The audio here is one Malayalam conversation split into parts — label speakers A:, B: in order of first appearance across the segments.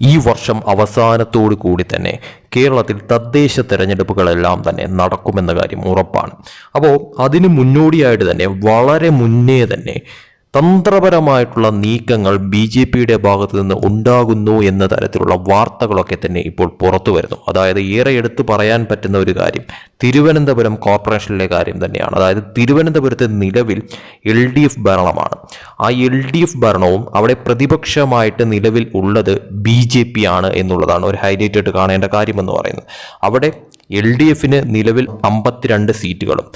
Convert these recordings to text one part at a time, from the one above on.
A: ഈ വർഷം അവസാനത്തോടു കൂടി തന്നെ കേരളത്തിൽ തദ്ദേശ തെരഞ്ഞെടുപ്പുകളെല്ലാം തന്നെ നടക്കുമെന്ന കാര്യം ഉറപ്പാണ്. അപ്പോൾ അതിന് മുന്നോടിയായിട്ട് തന്നെ വളരെ മുന്നേ തന്നെ തന്ത്രപരമായിട്ടുള്ള നീക്കങ്ങൾ ബി ജെ പിയുടെ ഭാഗത്തു നിന്ന് ഉണ്ടാകുന്നു എന്ന തരത്തിലുള്ള വാർത്തകളൊക്കെ തന്നെ ഇപ്പോൾ പുറത്തു വരുന്നു. അതായത് ഏറെ എടുത്തു പറയാൻ പറ്റുന്ന ഒരു കാര്യം തിരുവനന്തപുരം കോർപ്പറേഷനിലെ കാര്യം തന്നെയാണ്. അതായത് തിരുവനന്തപുരത്ത് നിലവിൽ എൽ ഡി എഫ് ഭരണമാണ്. ആ എൽ ഡി എഫ് ഭരണവും അവിടെ പ്രതിപക്ഷമായിട്ട് നിലവിൽ ഉള്ളത് ബി ജെ പി ആണ് എന്നുള്ളതാണ് ഒരു ഹൈലൈറ്റ് ആയിട്ട് കാണേണ്ട കാര്യമെന്ന് പറയുന്നത്. അവിടെ എൽ ഡി എഫിന് നിലവിൽ അമ്പത്തിരണ്ട് സീറ്റുകളും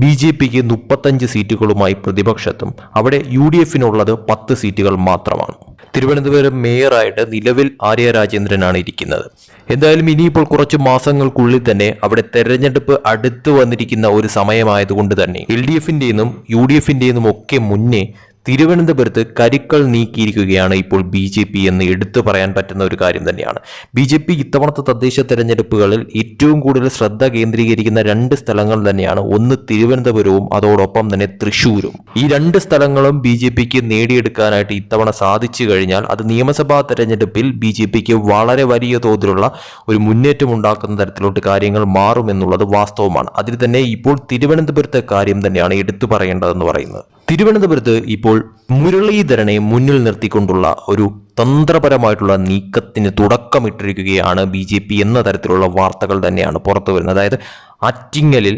A: ബി ജെ പിക്ക് മുപ്പത്തഞ്ച് സീറ്റുകളുമായി പ്രതിപക്ഷത്തും അവിടെ യു ഡി എഫിനുള്ളത് പത്ത് സീറ്റുകൾ മാത്രമാണ്. തിരുവനന്തപുരം മേയറായിട്ട് നിലവിൽ ആര്യ രാജേന്ദ്രനാണ് ഇരിക്കുന്നത്. എന്തായാലും ഇനിയിപ്പോൾ കുറച്ച് മാസങ്ങൾക്കുള്ളിൽ തന്നെ അവിടെ തെരഞ്ഞെടുപ്പ് അടുത്ത് വന്നിരിക്കുന്ന ഒരു സമയമായതുകൊണ്ട് തന്നെ എൽ ഡി എഫിന്റെയും യു ഡി എഫിന്റെയും ഒക്കെ മുന്നേ തിരുവനന്തപുരത്ത് കരുക്കൾ നീക്കിയിരിക്കുകയാണ് ഇപ്പോൾ ബി ജെ പി എന്ന് എടുത്തു പറയാൻ പറ്റുന്ന ഒരു കാര്യം തന്നെയാണ്. ബി ജെ പി ഇത്തവണത്തെ തദ്ദേശ തെരഞ്ഞെടുപ്പുകളിൽ ഏറ്റവും കൂടുതൽ ശ്രദ്ധ കേന്ദ്രീകരിക്കുന്ന രണ്ട് സ്ഥലങ്ങൾ തന്നെയാണ്. ഒന്ന് തിരുവനന്തപുരവും അതോടൊപ്പം തന്നെ തൃശൂരും ഈ രണ്ട് സ്ഥലങ്ങളും ബി ജെ പിക്ക് നേടിയെടുക്കാനായിട്ട് ഇത്തവണ സാധിച്ചു കഴിഞ്ഞാൽ അത് നിയമസഭാ തെരഞ്ഞെടുപ്പിൽ ബി ജെ പിക്ക് വളരെ വലിയ തോതിലുള്ള ഒരു മുന്നേറ്റം ഉണ്ടാക്കുന്ന തരത്തിലോട്ട് കാര്യങ്ങൾ മാറുമെന്നുള്ളത് വാസ്തവമാണ്. അതിൽ തന്നെ ഇപ്പോൾ തിരുവനന്തപുരത്തെ കാര്യം തന്നെയാണ് എടുത്തു പറയേണ്ടതെന്ന് പറയുന്നത്. തിരുവനന്തപുരത്ത് ഇപ്പോൾ മുരളീധരനെ മുന്നിൽ നിർത്തിക്കൊണ്ടുള്ള ഒരു തന്ത്രപരമായിട്ടുള്ള നീക്കത്തിന് തുടക്കമിട്ടിരിക്കുകയാണ് ബി ജെ പി എന്ന തരത്തിലുള്ള വാർത്തകൾ തന്നെയാണ് പുറത്തു വരുന്നത്. അതായത് ആറ്റിങ്ങലിൽ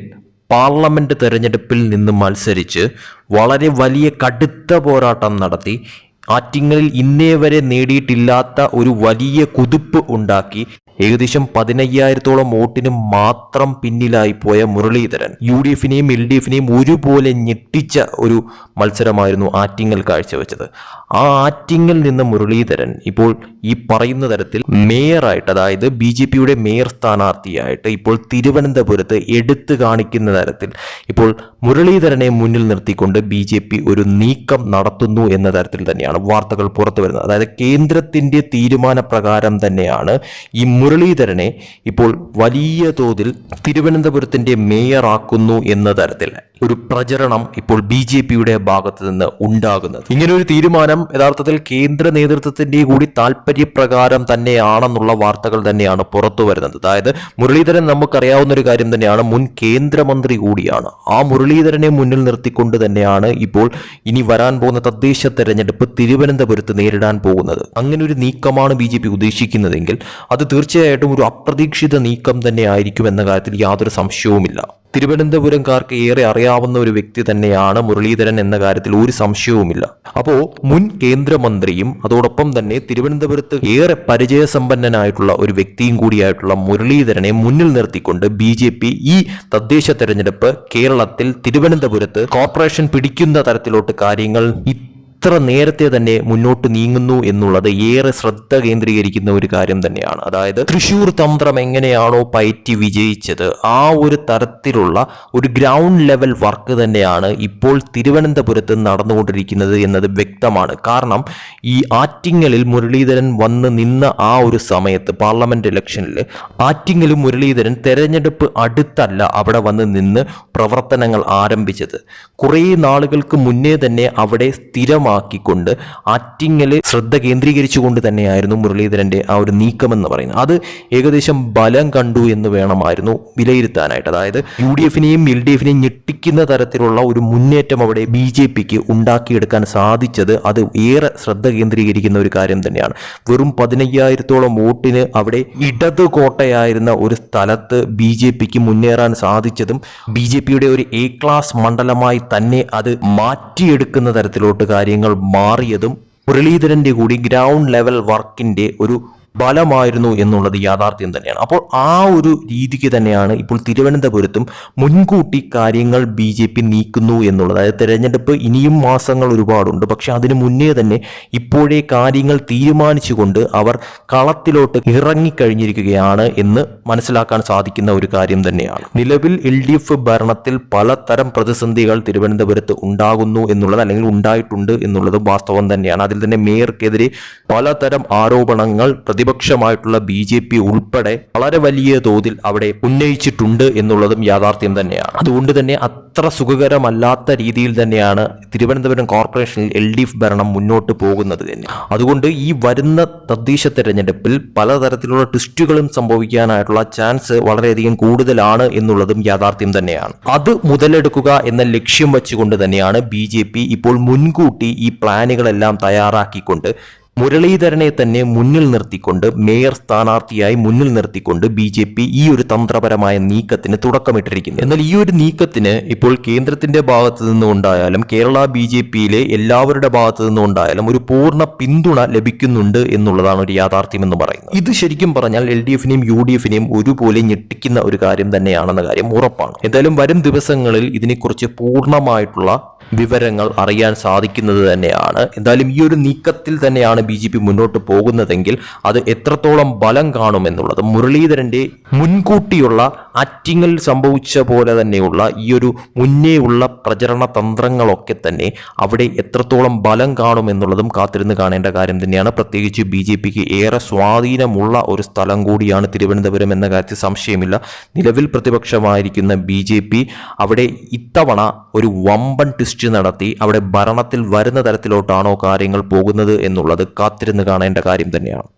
A: പാർലമെന്റ് തെരഞ്ഞെടുപ്പിൽ നിന്ന് മത്സരിച്ച് വളരെ വലിയ കടുത്ത പോരാട്ടം നടത്തി ആറ്റിങ്ങലിൽ ഇന്നേ വരെ നേടിയിട്ടില്ലാത്ത ഒരു വലിയ കുതിപ്പ് ഉണ്ടാക്കി ഏകദേശം പതിനയ്യായിരത്തോളം വോട്ടിന് മാത്രം പിന്നിലായി പോയ മുരളീധരൻ. യു ഡി എഫിനെയും എൽ ഡി എഫിനെയും ഒരുപോലെ ഞെട്ടിച്ച ഒരു മത്സരമായിരുന്നു ആറ്റിങ്ങൽ കാഴ്ചവെച്ചത്. ആ ആറ്റിങ്ങൽ നിന്ന് മുരളീധരൻ ഇപ്പോൾ ഈ പറയുന്ന തരത്തിൽ മേയറായിട്ട് അതായത് ബി ജെ പിയുടെ മേയർ സ്ഥാനാർത്ഥിയായിട്ട് ഇപ്പോൾ തിരുവനന്തപുരത്ത് എടുത്തു കാണിക്കുന്ന തരത്തിൽ ഇപ്പോൾ മുരളീധരനെ മുന്നിൽ നിർത്തിക്കൊണ്ട് ബി ജെ പി ഒരു നീക്കം നടത്തുന്നു എന്ന തരത്തിൽ തന്നെയാണ് വാർത്തകൾ പുറത്തു വരുന്നത് അതായത് കേന്ദ്രത്തിന്റെ തീരുമാനപ്രകാരം തന്നെയാണ് ഈ മുരളീധരനെ ഇപ്പോൾ വലിയ തോതിൽ തിരുവനന്തപുരത്തിന്റെ മേയറാക്കുന്നു എന്ന തരത്തിൽ. ഒരു പ്രചരണം ഇപ്പോൾ ബി ജെ പിയുടെ ഭാഗത്ത് നിന്ന് ഉണ്ടാകുന്നത്. ഇങ്ങനെ ഒരു തീരുമാനം യഥാർത്ഥത്തിൽ കേന്ദ്ര നേതൃത്വത്തിന്റെ കൂടി താല്പര്യപ്രകാരം തന്നെയാണെന്നുള്ള വാർത്തകൾ തന്നെയാണ് പുറത്തു വരുന്നത്. അതായത് മുരളീധരൻ നമുക്കറിയാവുന്ന ഒരു കാര്യം തന്നെയാണ് മുൻ കേന്ദ്രമന്ത്രി കൂടിയാണ്. ആ മുരളീധരനെ മുന്നിൽ നിർത്തിക്കൊണ്ട് തന്നെയാണ് ഇപ്പോൾ ഇനി വരാൻ പോകുന്ന തദ്ദേശ തെരഞ്ഞെടുപ്പ് തിരുവനന്തപുരത്ത് നേരിടാൻ പോകുന്നത്. അങ്ങനെ ഒരു നീക്കമാണ് ബി ജെ പി ഉദ്ദേശിക്കുന്നതെങ്കിൽ അത് തീർച്ചയായിട്ടും ഒരു അപ്രതീക്ഷിത നീക്കം തന്നെ ആയിരിക്കും എന്ന കാര്യത്തിൽ യാതൊരു സംശയവുമില്ല. തിരുവനന്തപുരംകാർക്ക് ഏറെ അറിയാവുന്ന ഒരു വ്യക്തി തന്നെയാണ് മുരളീധരൻ എന്ന കാര്യത്തിൽ ഒരു സംശയവുമില്ല. അപ്പോ മുൻ കേന്ദ്രമന്ത്രിയും അതോടൊപ്പം തന്നെ തിരുവനന്തപുരത്ത് ഏറെ പരിചയസമ്പന്നനായിട്ടുള്ള ഒരു വ്യക്തിയും കൂടിയായിട്ടുള്ള മുരളീധരനെ മുന്നിൽ നിർത്തിക്കൊണ്ട് ബി ജെ പി ഈ തദ്ദേശ തെരഞ്ഞെടുപ്പ് കേരളത്തിൽ തിരുവനന്തപുരത്ത് കോർപ്പറേഷൻ പിടിക്കുന്ന തരത്തിലോട്ട് കാര്യങ്ങൾ ഇത്ര നേരത്തെ തന്നെ മുന്നോട്ട് നീങ്ങുന്നു എന്നുള്ളത് ഏറെ ശ്രദ്ധ കേന്ദ്രീകരിക്കുന്ന ഒരു കാര്യം തന്നെയാണ്. അതായത് തൃശൂർ തന്ത്രം എങ്ങനെയാണോ പയറ്റി വിജയിച്ചത് ആ ഒരു തരത്തിലുള്ള ഒരു ഗ്രൗണ്ട് ലെവൽ വർക്ക് തന്നെയാണ് ഇപ്പോൾ തിരുവനന്തപുരത്ത് നടന്നുകൊണ്ടിരിക്കുന്നത് എന്നത് വ്യക്തമാണ്. കാരണം ഈ ആറ്റിങ്ങലിൽ മുരളീധരൻ വന്ന് നിന്ന ആ ഒരു സമയത്ത് പാർലമെന്റ് ഇലക്ഷനിൽ ആറ്റിങ്ങലും മുരളീധരൻ തെരഞ്ഞെടുപ്പ് അടുത്തല്ല അവിടെ വന്ന് നിന്ന് പ്രവർത്തനങ്ങൾ ആരംഭിച്ചത്. കുറേ നാളുകൾക്ക് മുന്നേ തന്നെ അവിടെ സ്ഥിരമാക്കിക്കൊണ്ട് ആറ്റിങ്ങൽ ശ്രദ്ധ കേന്ദ്രീകരിച്ചുകൊണ്ട് തന്നെയായിരുന്നു മുരളീധരന്റെ ആ ഒരു നീക്കം എന്ന് പറയുന്നത്. അത് ഏകദേശം ബലം കണ്ടു എന്ന് വേണമായിരുന്നു വിലയിരുത്താനായിട്ട്. അതായത് യു ഡി എഫിനെയും എൽ ഡി എഫിനെയും ഞെട്ടിക്കുന്ന തരത്തിലുള്ള ഒരു മുന്നേറ്റം അവിടെ ബി ജെ പിക്ക് ഉണ്ടാക്കിയെടുക്കാൻ സാധിച്ചത് അത് ഏറെ ശ്രദ്ധ കേന്ദ്രീകരിക്കുന്ന ഒരു കാര്യം തന്നെയാണ്. വെറും പതിനയ്യായിരത്തോളം വോട്ടിന് അവിടെ ഇടത് കോട്ടയായിരുന്ന ഒരു സ്ഥലത്ത് ബി ജെ പിക്ക് മുന്നേറാൻ സാധിച്ചതും ബി ജെ പിയുടെ ഒരു എ ക്ലാസ് മണ്ഡലമായി തന്നെ അത് മാറ്റിയെടുക്കുന്ന തരത്തിലോട്ട് കാര്യങ്ങൾ മാറിയതും മുരളീധരന്റെ കൂടി ഗ്രൗണ്ട് ലെവൽ വർക്കിന്റെ ഒരു ബലമായിരുന്നു എന്നുള്ളത് യാഥാർത്ഥ്യം തന്നെയാണ്. അപ്പോൾ ആ ഒരു രീതിക്ക് തന്നെയാണ് ഇപ്പോൾ തിരുവനന്തപുരത്തും മുൻകൂട്ടി കാര്യങ്ങൾ ബി ജെ പി നീക്കുന്നു എന്നുള്ളത്. അതായത് തെരഞ്ഞെടുപ്പ് ഇനിയും മാസങ്ങൾ ഒരുപാടുണ്ട്. പക്ഷെ അതിനു മുന്നേ തന്നെ ഇപ്പോഴേ കാര്യങ്ങൾ തീരുമാനിച്ചുകൊണ്ട് അവർ കളത്തിലോട്ട് ഇറങ്ങിക്കഴിഞ്ഞിരിക്കുകയാണ് എന്ന് മനസ്സിലാക്കാൻ സാധിക്കുന്ന ഒരു കാര്യം തന്നെയാണ്. നിലവിൽ എൽ ഡി എഫ് ഭരണത്തിൽ പലതരം പ്രതിസന്ധികൾ തിരുവനന്തപുരത്ത് ഉണ്ടാകുന്നു എന്നുള്ളത് അല്ലെങ്കിൽ ഉണ്ടായിട്ടുണ്ട് എന്നുള്ളത് വാസ്തവം തന്നെയാണ്. അതിൽ തന്നെ മേയർക്കെതിരെ പലതരം ആരോപണങ്ങൾ പ്രതി പ്രതിപക്ഷമായിട്ടുള്ള ബി ജെ പി ഉൾപ്പെടെ വളരെ വലിയ തോതിൽ അവിടെ ഉന്നയിച്ചിട്ടുണ്ട് എന്നുള്ളതും യാഥാർത്ഥ്യം തന്നെയാണ്. അതുകൊണ്ട് തന്നെ അത്ര സുഖകരമല്ലാത്ത രീതിയിൽ തന്നെയാണ് തിരുവനന്തപുരം കോർപ്പറേഷനിൽ എൽ ഡി എഫ് ഭരണം മുന്നോട്ട് പോകുന്നത് തന്നെ. അതുകൊണ്ട് ഈ വരുന്ന തദ്ദേശ തെരഞ്ഞെടുപ്പിൽ പലതരത്തിലുള്ള ട്വിസ്റ്റുകളും സംഭവിക്കാനായിട്ടുള്ള ചാൻസ് വളരെയധികം കൂടുതലാണ് എന്നുള്ളതും യാഥാർത്ഥ്യം തന്നെയാണ്. അത് മുതലെടുക്കുക എന്ന ലക്ഷ്യം വെച്ചുകൊണ്ട് തന്നെയാണ് ബി ഇപ്പോൾ മുൻകൂട്ടി ഈ പ്ലാനുകളെല്ലാം തയ്യാറാക്കിക്കൊണ്ട് മുരളീധരനെ തന്നെ മുന്നിൽ നിർത്തിക്കൊണ്ട് മേയർ സ്ഥാനാർത്ഥിയായി മുന്നിൽ നിർത്തിക്കൊണ്ട് ബി ജെ പി ഈ ഒരു തന്ത്രപരമായ നീക്കത്തിന് തുടക്കമിട്ടിരിക്കുന്നു. എന്നാൽ ഈ ഒരു നീക്കത്തിന് ഇപ്പോൾ കേന്ദ്രത്തിന്റെ ഭാഗത്ത് നിന്നുണ്ടായാലും കേരള ബി ജെ പിയിലെ എല്ലാവരുടെ ഭാഗത്ത് നിന്നുണ്ടായാലും ഒരു പൂർണ പിന്തുണ ലഭിക്കുന്നുണ്ട് എന്നുള്ളതാണ് ഒരു യാഥാർത്ഥ്യം എന്ന് പറയുന്നത്. ഇത് ശരിക്കും പറഞ്ഞാൽ എൽ ഡി എഫിനെയും യു ഡി എഫിനെയും ഒരുപോലെ ഞെട്ടിക്കുന്ന ഒരു കാര്യം തന്നെയാണെന്ന കാര്യം ഉറപ്പാണ്. എന്തായാലും വരും ദിവസങ്ങളിൽ ഇതിനെക്കുറിച്ച് പൂർണമായിട്ടുള്ള വിവരങ്ങൾ അറിയാൻ സാധിക്കുന്നത് തന്നെയാണ്. എന്തായാലും ഈ ഒരു നീക്കത്തിൽ തന്നെയാണ് ബി ജെ പി മുന്നോട്ട് പോകുന്നതെങ്കിൽ അത് എത്രത്തോളം ബലം കാണുമെന്നുള്ളത് മുരളീധരന്റെ മുൻകൂട്ടിയുള്ള ആറ്റിങ്ങൽ സംഭവിച്ച പോലെ തന്നെയുള്ള ഈ ഒരു മുന്നേയുള്ള പ്രചരണ തന്ത്രങ്ങളൊക്കെ തന്നെ അവിടെ എത്രത്തോളം ബലം കാണുമെന്നുള്ളതും കാത്തിരുന്ന് കാണേണ്ട കാര്യം തന്നെയാണ്. പ്രത്യേകിച്ച് ബി ജെ പിക്ക് ഏറെ സ്വാധീനമുള്ള ഒരു സ്ഥലം കൂടിയാണ് തിരുവനന്തപുരം എന്ന കാര്യത്തിൽ സംശയമില്ല. നിലവിൽ പ്രതിപക്ഷമായിരിക്കുന്ന ബി ജെ പി അവിടെ ഇത്തവണ ഒരു വമ്പൻ ട്വിസ്റ്റ് നടത്തി അവിടെ ഭരണത്തിൽ വരുന്ന തരത്തിലോട്ടാണോ കാര്യങ്ങൾ പോകുന്നത് എന്നുള്ളത് കാത്തിരുന്ന് കാണേണ്ട കാര്യം തന്നെയാണ്.